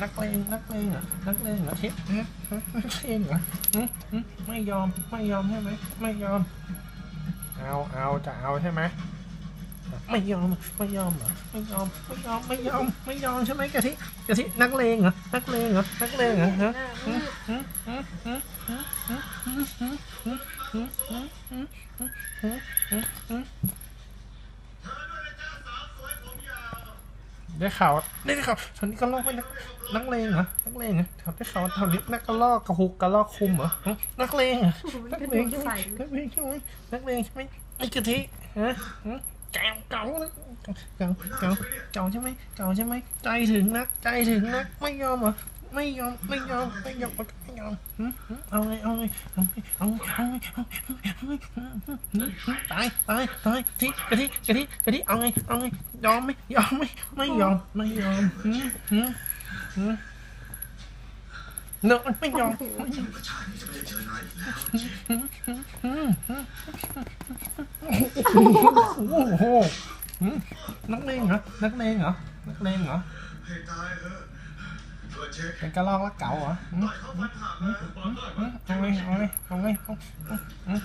นักเลงนักเลงเหรอนักเลงเหรอทิพย์ฮะฮะนักเลงเหรอไม่ยอมไม่ยอมใช่ไหมไม่ยอม เอาเอาจะเอาใช่ไหมไม่ยอมไม่ยอมเหรอไม่ยอมไม่ยอมไม่ยอมไม่ยอมใช่ไหมกะทิกะทินักเลงเหรอนักเลงเหรอนักเลงเหรอฮะหึหึ ได้ข่าวได้ข่าวตอนนี้ก็ลอกไปนักนักเลงเหรอนักเลงเหรอได้ข่าวตอนนี้นักกระลอกกระหุกกระลอกคุมเหรอฮะนักเลงเหรอมันนักกระเลโดงดใช่ไหมใส่นักเลงใช่ไหมนักเลงใช่ไหมไอ้กะทิฮะฮะเก่าเก่าเก่าเก่าเก่าใช่ไหมเก่าใช่ไหมใจถึงนักใจถึงนักไม่ยอมเหรอ ไม่ยอมไม่ยอมไม่ยอมไม่ยอมเอาไงเอาไงเอาไงเอาไงเอาไงตายตายตายทิกะทิกะทิกะทิเอาไงเอาไงยอมไหมยอมไหมไม่ยอมไม่ยอมเนอะไม่ยอมโอ้โหนักเลงเหรอนักเลงเหรอนักเลงเหรอให้ตายเถอะ เป็นกระลอกละเก๋าเหรอเอาเลยเอาเลยเอาเลยย